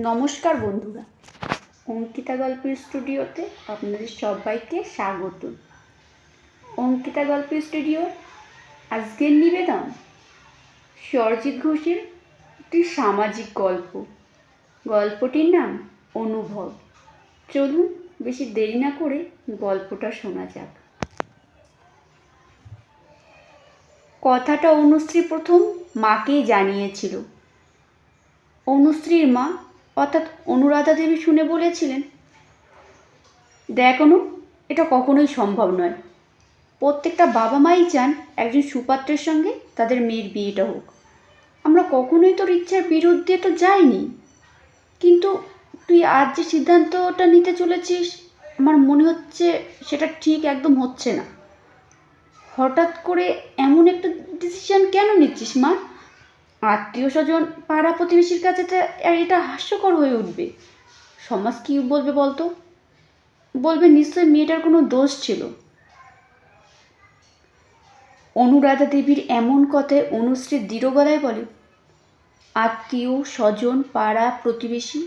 নমস্কার বন্ধুরা। অঙ্কিতা গল্পের স্টুডিওতে আপনাদের সবাইকে স্বাগত। অঙ্কিতা গল্পের স্টুডিও আজকের নিবেদন সরজিৎ ঘোষের একটি সামাজিক গল্প। গল্পটির নাম অনুভব। চলুন বেশি দেরি না করে গল্পটা শোনা যাক। কথাটা অনুশ্রী প্রথম মাকেই জানিয়েছিল। অনুশ্রীর মা অর্থাৎ অনুরাধা দেবী শুনে বলেছিলেন, দেখ অনু, এটা কখনোই সম্ভব নয়। প্রত্যেকটা বাবা মাই চান একজন সুপাত্রের সঙ্গে তাদের মেয়ের বিয়েটা হোক। আমরা কখনোই তোর ইচ্ছার বিরুদ্ধে তো যাইনি। কিন্তু তুই আজ যে সিদ্ধান্তটা নিতে চলেছিস, আমার মনে হচ্ছে সেটা ঠিক একদম হচ্ছে না। হঠাৎ করে এমন একটা ডিসিশন কেন নিচ্ছিস মা? আত্মীয় স্বজন পাড়া প্রতিবেশীর কাছে তো এটা হাস্যকর হয়ে উঠবে। সমাজ কী বলবে বলতো? বলবে নিশ্চয় মেয়েটার কোনো দোষ ছিল। অনুরাধা দেবীর এমন কথায় অনুশ্রী দৃঢ় গলায় বলে আত্মীয় স্বজন পাড়া প্রতিবেশী,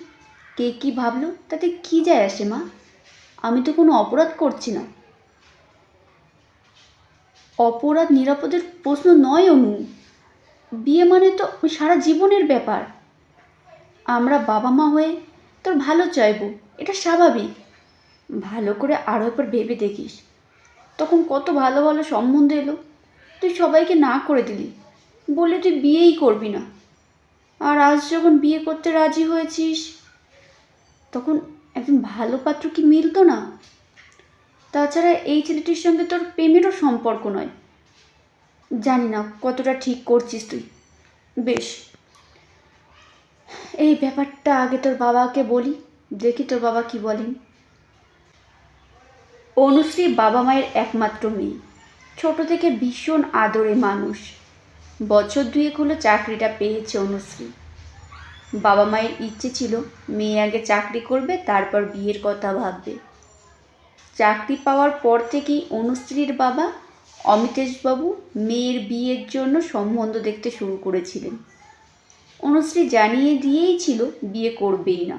কে কী ভাবলো? তাতে কী যায় আসে মা? আমি তো কোনো অপরাধ করছি না। অপরাধ নিরাপদের প্রশ্ন নয় অনু। বিয়ে মানে তো সারা জীবনের ব্যাপার। আমরা বাবা মা হয়ে তোর ভালো চাইব, এটা স্বাভাবিক। ভালো করে আরও একবার ভেবে দেখিস। তখন কত ভালো ভালো সম্বন্ধ এলো। তুই সবাইকে না করে দিলি। বলে তুই বিয়েই করবি না। আর আজ যখন বিয়ে করতে রাজি হয়েছিস, তখন একজন ভালো পাত্র কি মিলতো না? তাছাড়া এই ছেলেটির সঙ্গে তোর প্রেমেরও সম্পর্ক নয়। জানি না, কতটা ঠিক করছিস তুই। বেশ। এই ব্যাপারটা আগে তোর বাবাকে বলি, দেখি তোর বাবা কি বলেন। অনুশ্রী বাবা মায়ের একমাত্র মেয়ে। ছোট থেকে ভীষণ আদরে মানুষ। বছর দুয়েক হলো চাকরিটা পেয়েছে অনুশ্রী। বাবা মায়ের ইচ্ছে ছিল, মেয়ে আগে চাকরি করবে, তারপর বিয়ের কথা ভাববে। চাকরি পাওয়ার পর থেকেই অনুশ্রীর বাবা অমিতেশবাবু মেয়ের বিয়ের জন্য সম্বন্ধ দেখতে শুরু করেছিলেন। অনুশ্রী জানিয়ে দিয়েই ছিল বিয়ে করবেই না।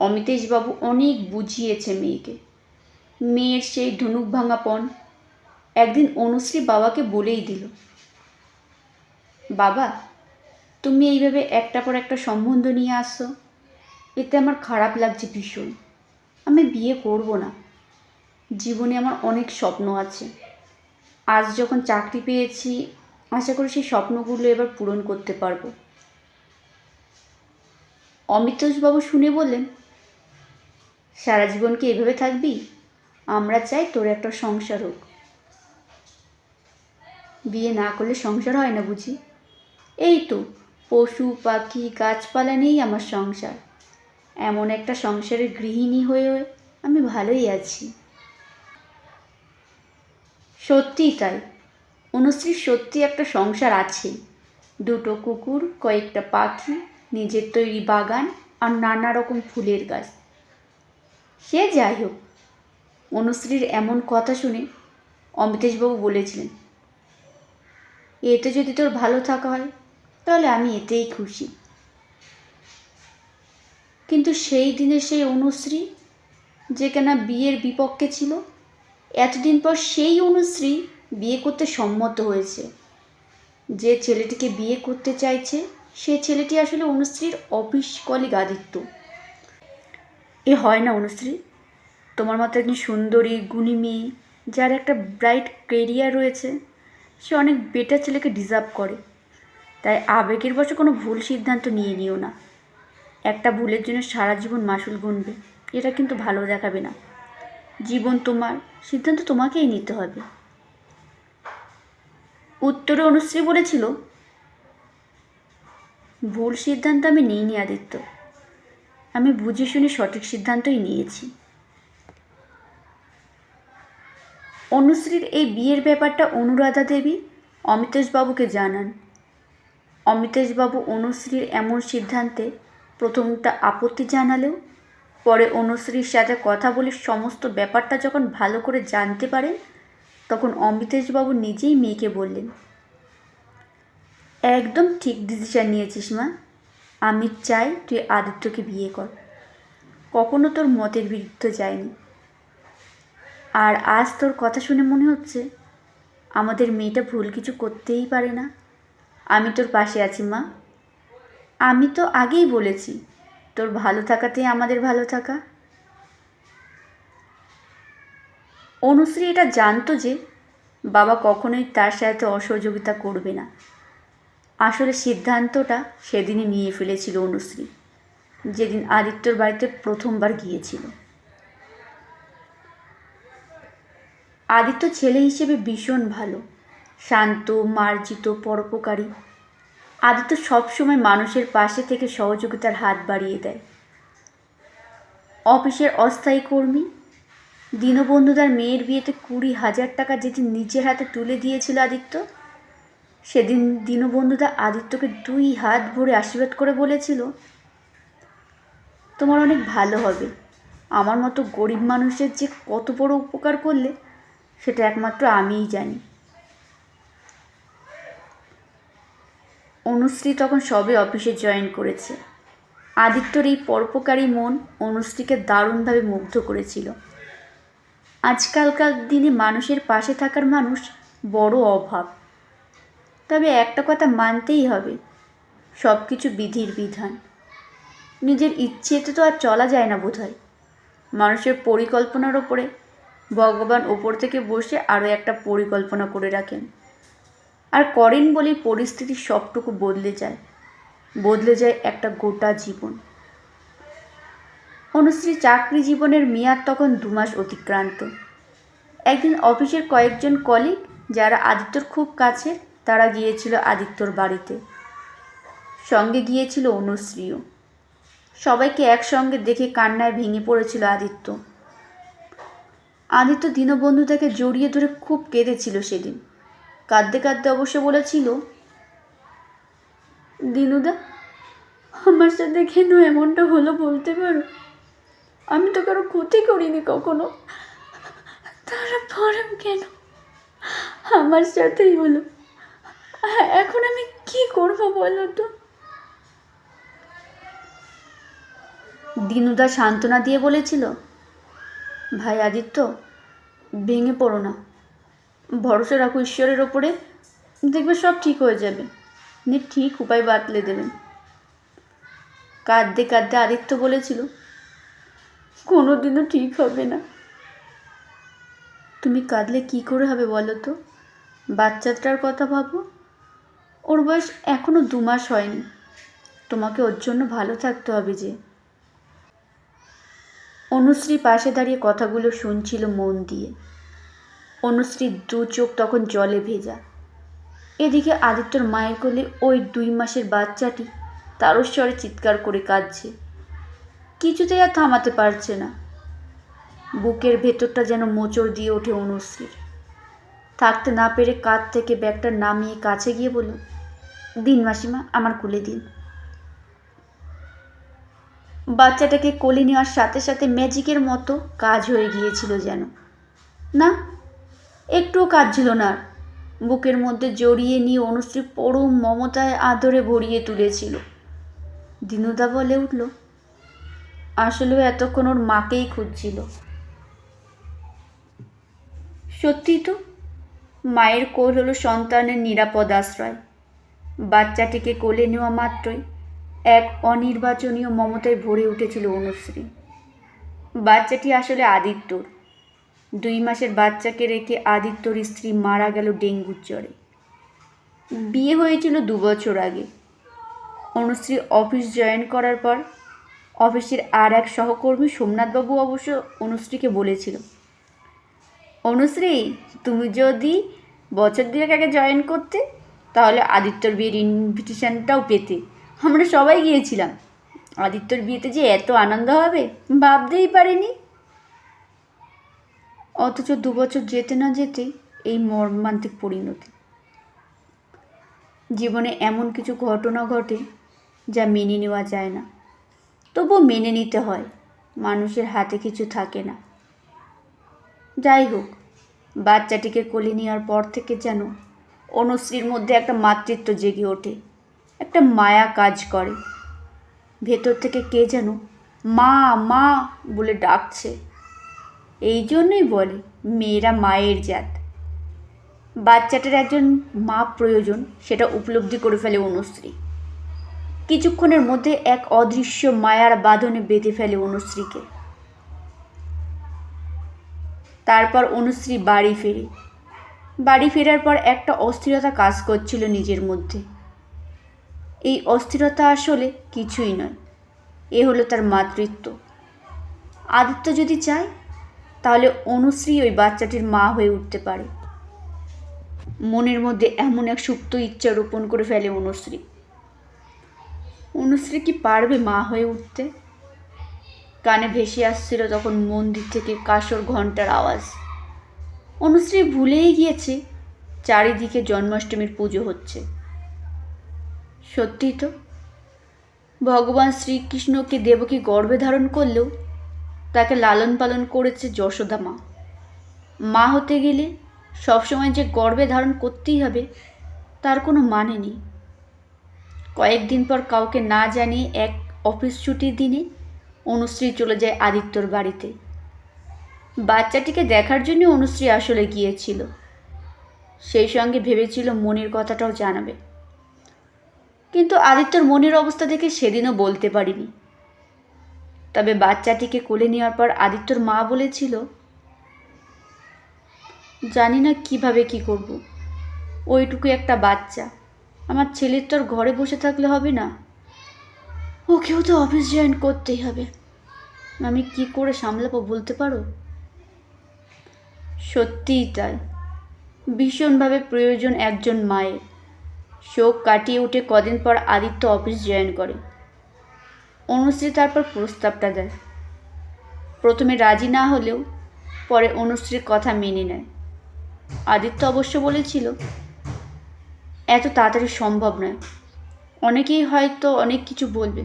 অমিতেশবাবু অনেক বুঝিয়েছে মেয়েকে। মেয়ের সেই ধনুক ভাঙাপন একদিন অনুশ্রী বাবাকে বলেই দিল, বাবা, তুমি এইভাবে একটা পর একটা সম্বন্ধ নিয়ে আসো এতে আমার খারাপ লাগছে ভীষণ। আমি বিয়ে করব না। জীবনে আমার অনেক স্বপ্ন আছে। আজ যখন চাকরি পেয়েছি, আশা করি সেই স্বপ্নগুলো এবার পূরণ করতে পারব। অমিতোষবাবু শুনে বললেন, সারা জীবন কি এভাবে থাকবি? আমরা চাই তোর একটা সংসার হোক। বিয়ে না করলে সংসার হয় না বুঝি? এই তো, পশু, পাখি, গাছপালা নিয়েই আমার সংসার। এমন একটা সংসারের গৃহিণী হয়ে আমি ভালোই আছি। সত্যিই তাই। অনুশ্রীর সত্যি একটা সংসার আছে। দুটো কুকুর, কয়েকটা পাখি, নিজের তৈরি বাগান আর নানা রকম ফুলের গাছ। সে যাই হোক, অনুশ্রীর এমন কথা শুনে অমিতেশবাবু বলেছিলেন, এতে যদি তোর ভালো থাকা হয়, তাহলে আমি এতেই খুশি। কিন্তু সেই দিনে সেই অনুশ্রী যে কেনা বিয়ের বিপক্ষে ছিল এতদিন পর সেই অনুশ্রী বিয়ে করতে সম্মত হয়েছে। যে ছেলেটিকে বিয়ে করতে চাইছে, সে ছেলেটি আসলে অনুশ্রীর অফিস কলিগ আদিত্য। এ হয় না অনুশ্রী। তোমার মতো একজন সুন্দরী, গুণী মেয়ে, যার একটা ব্রাইট কেরিয়ার রয়েছে, সে অনেক বেটার ছেলেকে ডিজার্ভ করে। তাই আবেগের বসে কোনো ভুল সিদ্ধান্ত নিয়ে নিও না। একটা ভুলের জন্য সারা জীবন মাসুল গুনবে, এটা কিন্তু ভালো দেখাবে না। জীবন তোমার, সিদ্ধান্ত তোমাকেই নিতে হবে। উত্তরে অনুশ্রী বলেছিল, ভুল সিদ্ধান্ত আমি নিইনি, আদিত্য। আমি বুঝে শুনে সঠিক সিদ্ধান্তই নিয়েছি। অনুশ্রীর এই বিয়ের ব্যাপারটা অনুরাধা দেবী অমিতেশবাবুকে জানান। অমিতেশবাবু অনুশ্রীর এমন সিদ্ধান্তে প্রথমটা আপত্তি জানালেও পরে অনুশ্রীর সাথে কথা বলে সমস্ত ব্যাপারটা যখন ভালো করে জানতে পারেন, তখন অমিতেশবাবু নিজেই মেয়েকে বললেন, একদম ঠিক ডিসিশন নিয়েছিস মা। আমি চাই তুই আদিত্যকে বিয়ে কর। কখনো তোর মতের বিরুদ্ধে যায়নি আর আজ তোর কথা শুনে মনে হচ্ছে, আমাদের মেয়েটা ভুল কিছু করতেই পারে না। আমি তোর পাশে আছি মা। আমি তো আগেই বলেছি তোর ভালো থাকাতেই আমাদের ভালো থাকা। অনুশ্রী এটা জানতো যে বাবা কখনোই তার সাথে অসহযোগিতা করবে না। আসলে সিদ্ধান্তটা সেদিনই নিয়ে ফেলেছিল অনুশ্রী, যেদিন আদিত্যর বাড়িতে প্রথমবার গিয়েছিল। আদিত্য ছেলে হিসেবে ভীষণ ভালো, শান্ত, মার্জিত, পরোপকারী। আদিত্য সবসময় মানুষের পাশে থেকে সহযোগিতার হাত বাড়িয়ে দেয়। অফিসের অস্থায়ী কর্মী, দীনবন্ধুদার মেয়ের বিয়েতে কুড়ি হাজার টাকা যেদিন নিজের হাতে তুলে দিয়েছিল আদিত্য, সেদিন দীনবন্ধুদা আদিত্যকে দুই হাত ভরে আশীর্বাদ করে বলেছিল, তোমার অনেক ভালো হবে। আমার মতো গরিব মানুষের যে কত বড় উপকার করলে, সেটা একমাত্র আমিই জানি। অনুশ্রী তখন সবে অফিসে জয়েন করেছে। আদিত্যর এই পরোপকারী মন অনুশ্রীকে দারুণভাবে মুগ্ধ করেছিল। আজকালকার দিনে মানুষের পাশে থাকার মানুষ বড় অভাব। তবে একটা কথা মানতেই হবে সব কিছু বিধির বিধান। নিজের ইচ্ছেতে তো আর চলা যায় না বোধ হয় মানুষের পরিকল্পনার ওপরে ভগবান ওপর থেকে বসে আরও একটা পরিকল্পনা করে রাখেন। আর করেন বলেই পরিস্থিতি সবটুকু বদলে যায়। বদলে যায় একটা গোটা জীবন। অনুশ্রী চাকরি জীবনের মেয়াদ তখন দু মাস অতিক্রান্ত। একদিন অফিসের কয়েকজন কলিগ যারা আদিত্যর খুব কাছে তারা গিয়েছিল আদিত্যর বাড়িতে। সঙ্গে গিয়েছিল অনুশ্রীও। সবাইকে একসঙ্গে দেখে কান্নায় ভেঙে পড়েছিল আদিত্য। আদিত্য দীনবন্ধু তাকে জড়িয়ে ধরে খুব কেঁদেছিল সেদিন। কাঁদতে কাঁদতে অবশ্য বলেছিল, দিনুদা, আমার সাথে কেন এমনটা হলো বলতে পারো? আমি তো কারও ক্ষতি করিনি কখনো। তারপরেও কেন? আমার সাথেই হলো। এখন আমি কি করব বলো তো? দিনুদা সান্ত্বনা দিয়ে বলেছিল, ভাই আদিত্য, ভেঙে পড়ো না। ভরসা রাখো ঈশ্বরের ওপরে। দেখবে সব ঠিক হয়ে যাবে। উনি ঠিক উপায় বাতলে দেবেন। কাঁদতে কাঁদতে আদিত্য বলেছিল কোনো দিনও ঠিক হবে না। তুমি কাঁদলে কি করে হবে বলো তো? বাচ্চাটার কথা ভাবো। ওর বয়স এখনও দু মাস হয়নি। তোমাকে ওর জন্য ভালো থাকতে হবে যে। অনুশ্রী পাশে দাঁড়িয়ে কথাগুলো শুনছিল মন দিয়ে। অনুশ্রীর দু চোখ তখন জলে ভেজা। এদিকে আদিত্যর মায়ের কোলে ওই দুই মাসের বাচ্চাটি তারস্বরে চিৎকার করে কাঁদছে। কিছুতেই আর থামাতে পারছে না। বুকের ভেতরটা যেন মোচড় দিয়ে ওঠে অনুশ্রীর। থাকতে না পেরে কাঁধ থেকে ব্যাগটা নামিয়ে কাছে গিয়ে বলল, দিন মাসিমা, আমার কোলে দিন। বাচ্চাটাকে কোলে নেওয়ার সাথে সাথে ম্যাজিকের মতো কাজ হয়ে গিয়েছিল যেন। না একটুও কাজ ছিল না। বুকের মধ্যে জড়িয়ে নিয়ে অনুশ্রী পরম মমতায় আদরে ভরিয়ে তুলেছিল। দিনুদা বলে উঠল আসলেও এতক্ষণ ওর মাকেই খুঁজছিল। সত্যি তো, মায়ের কোল হলো সন্তানের নিরাপদ আশ্রয়। বাচ্চাটিকে কোলে নেওয়া মাত্রই এক অনির্বাচনীয় মমতায় ভরে উঠেছিল অনুশ্রী। বাচ্চাটি আসলে আদিত্যর। দুই মাসের বাচ্চাকে রেখে আদিত্যর স্ত্রী মারা গেল ডেঙ্গুর জ্বরে। বিয়ে হয়েছিল দু বছর আগে। অনুশ্রী অফিস জয়েন করার পর অফিসের আর এক সহকর্মী সোমনাথবাবু অবশ্য অনুশ্রীকে বলেছিল অনুশ্রী তুমি যদি বছর দুয়েক আগে জয়েন করতে, তাহলে আদিত্যর বিয়ের ইনভিটেশনটাও পেতে। আমরা সবাই গিয়েছিলাম। আদিত্যর বিয়েতে যে এত আনন্দ হবে ভাবতেই পারিনি। অথচ দু বছর যেতে না যেতে এই মর্মান্তিক পরিণতি। জীবনে এমন কিছু ঘটনা ঘটে যা মেনে নেওয়া যায় না। তবুও মেনে নিতে হয়, মানুষের হাতে কিছু থাকে না। যাই হোক, বাচ্চাটিকে কোলে নেওয়ার পর থেকে যেন অনুশ্রীর মধ্যে একটা মাতৃত্ব জেগে ওঠে, একটা মায়া কাজ করে। ভেতর থেকে কে যেন মা মা বলে ডাকছে। এই জন্যই বলে, মেয়েরা মায়ের জাত। বাচ্চাটার একজন মা প্রয়োজন, সেটা উপলব্ধি করে ফেলে অনুশ্রী কিছুক্ষণের মধ্যে এক অদৃশ্য মায়ার বাঁধনে বেঁধে ফেলে অনুশ্রীকে তারপর অনুশ্রী বাড়ি ফেরে। বাড়ি ফেরার পর একটা অস্থিরতা কাজ করছিল নিজের মধ্যে। এই অস্থিরতা আসলে কিছুই নয়, এ হলো তার মাতৃত্ব। আদিত্য যদি চায় তাহলে অনুশ্রী ওই বাচ্চাটির মা হয়ে উঠতে পারে। মনের মধ্যে এমন এক সুপ্ত ইচ্ছা রোপণ করে ফেলে অনুশ্রী। অনুশ্রী কি পারবে মা হয়ে উঠতে? কানে ভেসে আসছিল তখন মন্দির থেকে কাসর ঘণ্টার আওয়াজ। অনুশ্রী ভুলেই গিয়েছে, চারিদিকে জন্মাষ্টমীর পুজো হচ্ছে। সত্যি তো, ভগবান শ্রীকৃষ্ণকে দেবকী গর্ভে ধারণ করলেও তাকে লালন পালন করেছে যশোদা মা। মা হতে গেলে সবসময় যে গর্বে ধারণ করতেই হবে, তার কোনো মানে নেই। কয়েকদিন পর কাউকে না জানিয়ে এক অফিস ছুটির দিনে অনুশ্রী চলে যায় আদিত্যর বাড়িতে। বাচ্চাটিকে দেখার জন্য অনুশ্রী আসলে গিয়েছিল। সেই সঙ্গে ভেবেছিল মনির কথাটাও জানাবে। কিন্তু আদিত্যর মনের অবস্থা দেখে সেদিনও বলতে পারিনি। তবে বাচ্চাটিকে কোলে নেওয়ার পর আদিত্যর মা বলেছিল, জানি না কীভাবে কি করব। ওইটুকু একটা বাচ্চা। আমার ছেলের তো আর ঘরে বসে থাকলে হবে না। ওকেও তো অফিস জয়েন করতেই হবে। আমি কি করে সামলাবো বলতে পারো? সত্যিই তাই। ভীষণভাবে প্রয়োজন একজন মায়ের। শোক কাটিয়ে উঠে কদিন পর আদিত্য অফিস জয়েন করে। অনুশ্রী তারপর প্রস্তাবটা দেয়। প্রথমে রাজি না হলেও পরে অনুশ্রীর কথা মেনে নেয়। আদিত্য অবশ্য বলেছিল, এত তাড়াতাড়ি সম্ভব নয়। অনেকেই হয়তো অনেক কিছু বলবে,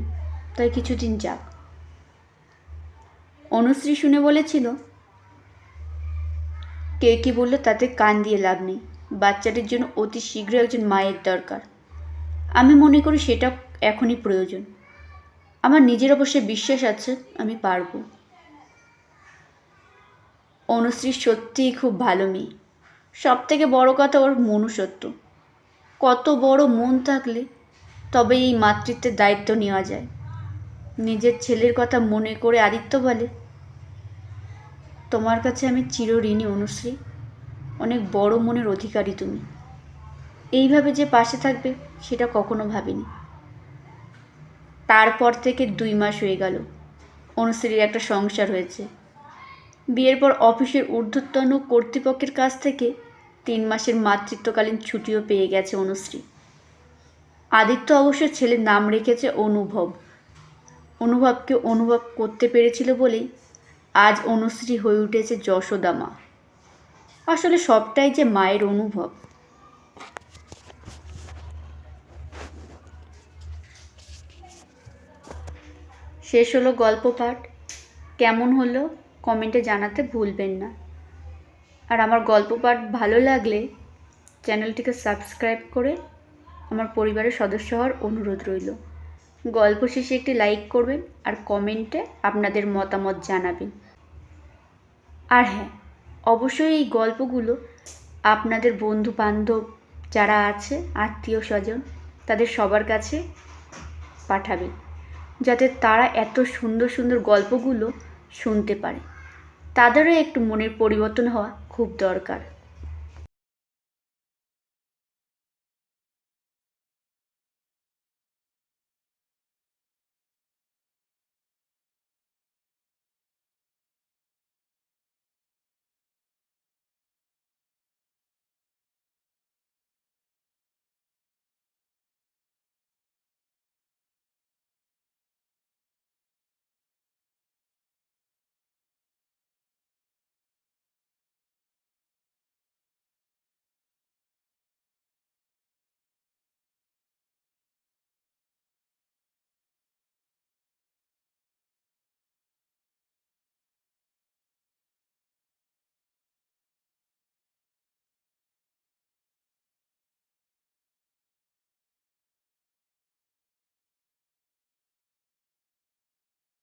তাই কিছুদিন যাক। অনুশ্রী শুনে বলেছিল কে কী বলল তাতে কান দিয়ে লাভ নেই। বাচ্চাটির জন্য অতি শীঘ্র একজন মায়ের দরকার। আমি মনে করি সেটা এখনই প্রয়োজন। আমার নিজের অবশ্যই বিশ্বাস আছে, আমি পারব। অনুশ্রী সত্যিই খুব ভালো মেয়ে। সব থেকে বড় কথা ওর মনুষ্যত্ব। কত বড় মন থাকলে তবে এই মাতৃত্বের দায়িত্ব নেওয়া যায়। নিজের ছেলের কথা মনে করে আদিত্য বলে, তোমার কাছে আমি চিরঋণী অনুশ্রী। অনেক বড় মনের অধিকারী তুমি। এইভাবে যে পাশে থাকবে, সেটা কখনো ভাবিনি। তারপর থেকে দুই মাস হয়ে গেল। অনুশ্রীর একটা সংসার হয়েছে। বিয়ের পর অফিসের ঊর্ধ্বতন কর্তৃপক্ষের কাছ থেকে তিন মাসের মাতৃত্বকালীন ছুটিও পেয়ে গেছে অনুশ্রী। আদিত্য অবশ্য ছেলের নাম রেখেছে অনুভব। অনুভবকে অনুভব করতে পেরেছিল বলেই আজ অনুশ্রী হয়ে উঠেছে যশোদা মা। আসলে সবটাই যে মায়ের অনুভব। শেষ হলো গল্প পাঠ। কেমন হলো কমেন্টে জানাতে ভুলবেন না। আর আমার গল্প পাঠ ভালো লাগলে চ্যানেলটিকে সাবস্ক্রাইব করে আমার পরিবারের সদস্য হওয়ার অনুরোধ রইল। গল্প শেষে একটি লাইক করবেন আর কমেন্টে আপনাদের মতামত জানাবেন। আর হ্যাঁ অবশ্যই এই গল্পগুলো আপনাদের বন্ধু বান্ধব যারা আছে আত্মীয় স্বজন তাদের সবার কাছে পাঠাবেন। যাতে তারা এত সুন্দর সুন্দর গল্পগুলো শুনতে পারে। তাদেরও একটু মনের পরিবর্তন হওয়া খুব দরকার।